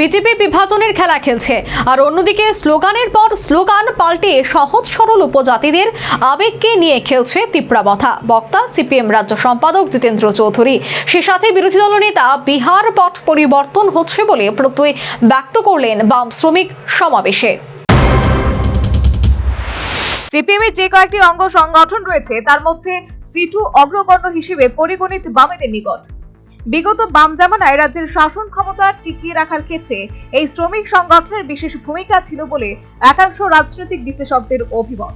BJP বিভাজনের খেলা খেলছে। আর অন্যদিকে স্লোগানের পর স্লোগান পাল্টে সহজ সরল উপজাতিদের আবেগকে নিয়ে খেলছে তিপ্রাবথা বক্তা, সিপিএম রাজ্য সম্পাদক জিতেন্দ্র চৌধুরী। সে সাথে বিরোধী দলনেতা বিহার পথ পরিবর্তন হচ্ছে বলে প্রত্যয় ব্যক্ত করলেন বাম শ্রমিক সমাবেশে। সিপিএমের যে কয়েকটি অঙ্গ সংগঠন রয়েছে, তার মধ্যে সিটু অগ্রগণ্য হিসেবে পরিগণিত বামেদের নিকট। বিগত বাম জামানায় রাজ্যের শাসন ক্ষমতা টিকিয়ে রাখার ক্ষেত্রে এই শ্রমিক সংগঠনের বিশেষ ভূমিকা ছিল বলে একাংশ রাজনৈতিক বিশ্লেষকদের অভিমত।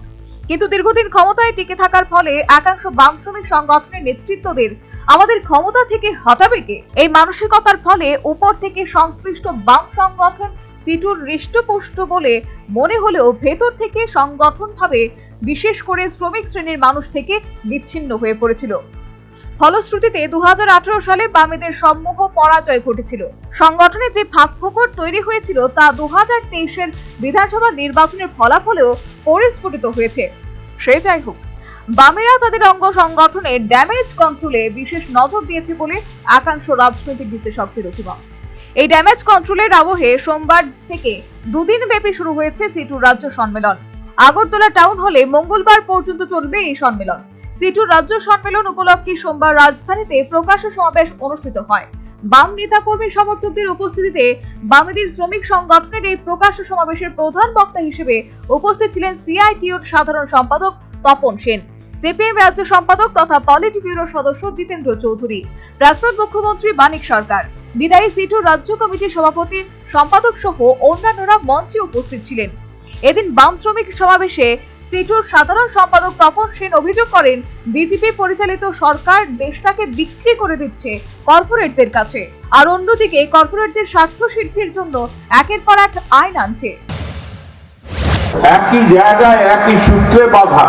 কিন্তু দীর্ঘদিন ক্ষমতায় টিকে থাকার ফলে একাংশ বাম শ্রমিক সংগঠনের নেতৃত্বদের আমাদের ক্ষমতা থেকে হটাবে কে? এই মানসিকতার ফলে উপর থেকে সংশ্লিষ্ট বাম সংগঠন সিটুর হৃষ্টপুষ্ট বলে মনে হলেও ভেতর থেকে সংগঠনভাবে বিশেষ করে শ্রমিক শ্রেণির মানুষ থেকে বিচ্ছিন্ন হয়ে পড়েছিল। ফলশ্রুতিতে দু সালে বামেদের সম্মুখ পরাজয় ঘটেছিল। সংগঠনে যে ফাঁক ফোকর তৈরি হয়েছিল তা দু হাজার বিধানসভা নির্বাচনের ফলাফলেও পরিস্ফুটিত হয়েছে। সে যাই হোক, বামেরা তাদের অঙ্গ সংগঠনে ড্যামেজ কন্ট্রোলে বিশেষ নজর দিয়েছে বলে একাংশ রাজনৈতিক বিশ্লেষকদের অভিমত। এই ড্যামেজ কন্ট্রোলের আবহে সোমবার থেকে দুদিন ব্যাপী শুরু হয়েছে সিটুর রাজ্য সম্মেলন। আগরতলা টাউন হলে মঙ্গলবার পর্যন্ত চলবে এই সম্মেলন। সিটুর রাজ্য সম্মেলন উপলক্ষে সোমবার রাজধানীতে প্রকাশ্য সমাবেশ অনুষ্ঠিত হয়। বাম নেতাকর্মী সমর্থকদের উপস্থিতিতে বামেদের শ্রমিক সংগঠনের এই প্রকাশ্য সমাবেশের প্রধান বক্তা হিসেবে উপস্থিত ছিলেন সিআইটিউর সাধারণ সম্পাদক তপন সেন, সিপিএম রাজ্য সম্পাদক তথা পলিট ব্যুরোর সদস্য জিতেন্দ্র চৌধুরী, প্রাক্তন মুখ্যমন্ত্রী মানিক সরকার, বিদায়ী সিটুর রাজ্য কমিটির সভাপতি সম্পাদক সহ অন্যান্যরা মঞ্চে উপস্থিত ছিলেন। এদিন বাম শ্রমিক সমাবেশে সিটুর সাধারণ সম্পাদক তপন সেন অভিযোগ করেন, বিজেপি পরিচালিত সরকার দেশটাকে বিক্রি করে দিচ্ছে কর্পোরেটদের কাছে। আর অন্যদিকে কর্পোরেটদের স্বার্থ সিদ্ধির জন্য একের পর এক আইন আনছে। একই জায়গায় একই সূত্রে বাধা।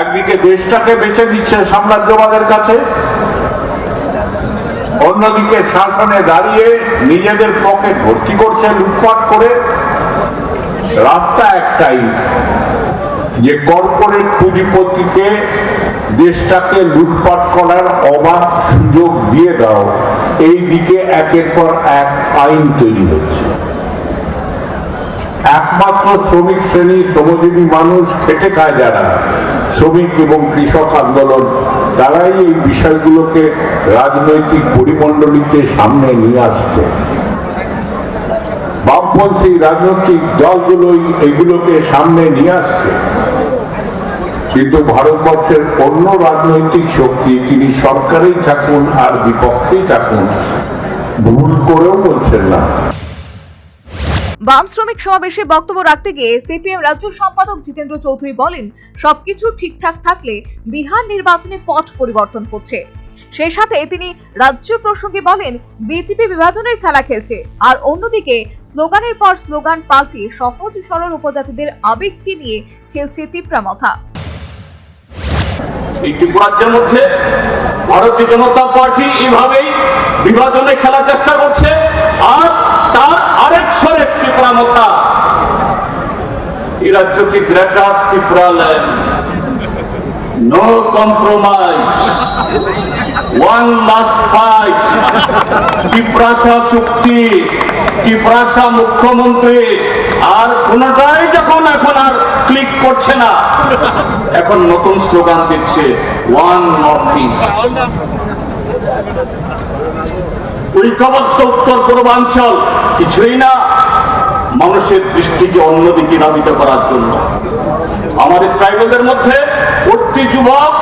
একদিকে দেশটাকে বেছে দিচ্ছে সাম্রাজ্যবাদের কাছে, অন্যদিকে শাসনে দাঁড়িয়ে নিজেদের পকেট ভর্তি করছে, লুটপাট করে রাস্তা একটাই, যে কর্পোরেট পুঁজিপতিকে দেশটাকে লুটপাট করার অবাধ সুযোগ দিয়ে দাও। এই দিকে একের পর এক আইন তৈরি হচ্ছে। একমাত্র শ্রমিক শ্রেণি, শ্রমজীবী মানুষ খেটে খায় যারা। শ্রমিক এবং কৃষক আন্দোলন, তারাই এই বিষয়গুলোকে রাজনৈতিক পরিমণ্ডলীতে সামনে নিয়ে আসছে। বামপন্থী রাজনৈতিক দলগুলোই এগুলোকে সামনে নিয়ে আসছে। কিন্তু ভারতবর্ষের অন্য রাজনৈতিক শক্তি, তিনি সরকারেই থাকুন আর বিপক্ষেই থাকুন, ভুল করেও বলছেন না। বাম শ্রমিক সমাবেশে বক্তব্য রাখতে গিয়ে সিপিএম রাজ্য সম্পাদক জিতেন্দ্র চৌধুরী বলেন, সবকিছু ঠিকঠাক থাকলে বিহার নির্বাচনে পথ পরিবর্তন হচ্ছে। সেই সাথে তিনি রাজ্য প্রসঙ্গে বলেন, বিজেপি বিভাজনের খেলা খেলছে, আর অন্যদিকে স্লোগানের পর স্লোগান পাল্টে সহজ সরল উপজাতিদের আবেগকে নিয়ে খেলছে এই ত্রিপুরাজ্যের মধ্যে ভারতীয় জনতা পার্টি এভাবেই বিভাজনে খেলার চেষ্টা করছে, আর তার আরেক স্বরে ত্রিপুরা মথা। এই রাজ্যকে greater Tripura land no compromise one last fight Tripurasa চুক্তি ত্রিপুরাসা মুখ্যমন্ত্রী আর কোনটাই যখন এখন আর ক্লিক করছে না, এখন নতুন স্লোগান দিচ্ছে ওয়ান নর্থ ইস্ট ঐক্যবদ্ধ উত্তর পূর্বাঞ্চল কিছুই না, মানুষের দৃষ্টিকে অন্যদিকে ধাবিত করার জন্য। আমাদের ট্রাইবেলদের মধ্যে ভর্তি যুবক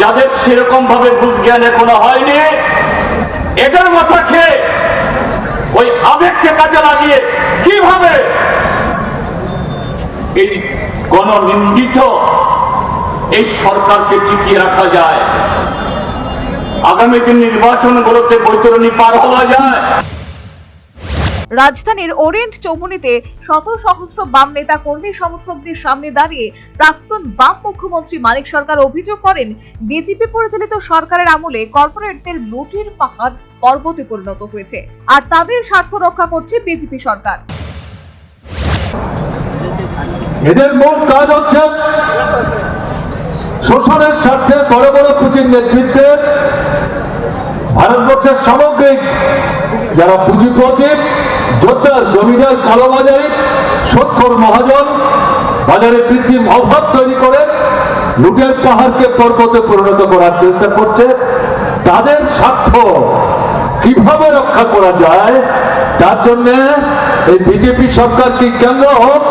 যাদের সেরকম ভাবে বুঝ জ্ঞান এখনও হয়নি, এদের মাথা খেয়ে ওই আবেগকে কাজে লাগিয়ে কীভাবে এই গণনিন্দিত এই সরকারকে টিকিয়ে রাখা যায়? আগামী দিন নির্বাচনগুলোতে বৈতরণী পার হওয়া যায়। রাজধানীর ওরিয়েন্ট চৌমুনিতে শত সহস্র বাম নেতা কর্মী সমর্থকদের সামনে দাঁড়িয়ে প্রাক্তন বাম মুখ্যমন্ত্রী মানিক সরকার অভিযোগ করেন, বিজেপি পরিচালিত সরকারের আমলে কর্পোরেটদের লুটের পাহাড় পর্বতে পরিণত হয়েছে। আর তাদের স্বার্থ রক্ষা করছে বিজেপি সরকার। এদের মূল কাজ হচ্ছে শোষণের স্বার্থে বড় বড় পুঁজির নেতৃত্বে ভারতবর্ষের সামগ্রিক যারা পুঁজিপতি যোদ্ধার জমিদার, কালোবাজারি, সৎকর মহাজন, বাজারে কৃত্রিম অভাব তৈরি করে লুটের পাহাড়কে পর্বতে পরিণত করার চেষ্টা করছে, তাদের স্বার্থ কীভাবে রক্ষা করা যায়, তার জন্য এই বিজেপি সরকার কি কেন্দ্র হোক,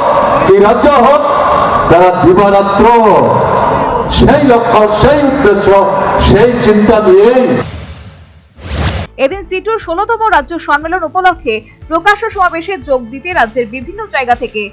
কি রাজ্য হোক, তারা দিবারাত্র সেই লক্ষ্য, সেই উদ্দেশ্য, সেই চিন্তা নিয়েই এদিন সিটুর ষোলতম রাজ্য সম্মেলন উপলক্ষে প্রকাশ্য সমাবেশে যোগ দিতে রাজ্যের বিভিন্ন জায়গা থেকে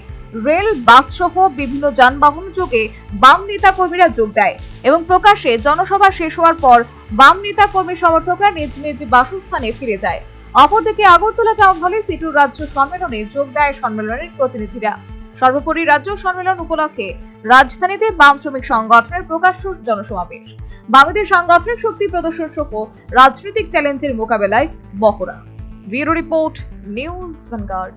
রেল বাস সহ বিভিন্ন যানবাহন যোগে বাম নেতা কর্মীরা যোগ দেয় এবং প্রকাশ্যে জনসভা শেষ হওয়ার পর বাম নেতা কর্মী সমর্থকরা নিজ নিজ বাসস্থানে ফিরে যায়। অপরদিকে আগরতলা টাউন হলে সিটুর রাজ্য সম্মেলনে যোগ দেয় সম্মেলনের প্রতিনিধিরা। সর্বোপরি রাজ্য সম্মেলন উপলক্ষে রাজধানীতে বাম শ্রমিক সংগঠনের প্রকাশ্য জনসমাবেশ। বামীদের সাংগঠনিক শক্তি প্রদর্শন সহ রাজনৈতিক চ্যালেঞ্জের মোকাবেলায় মহড়া ব্যুরো রিপোর্ট, নিউজ ভ্যানগার্ড।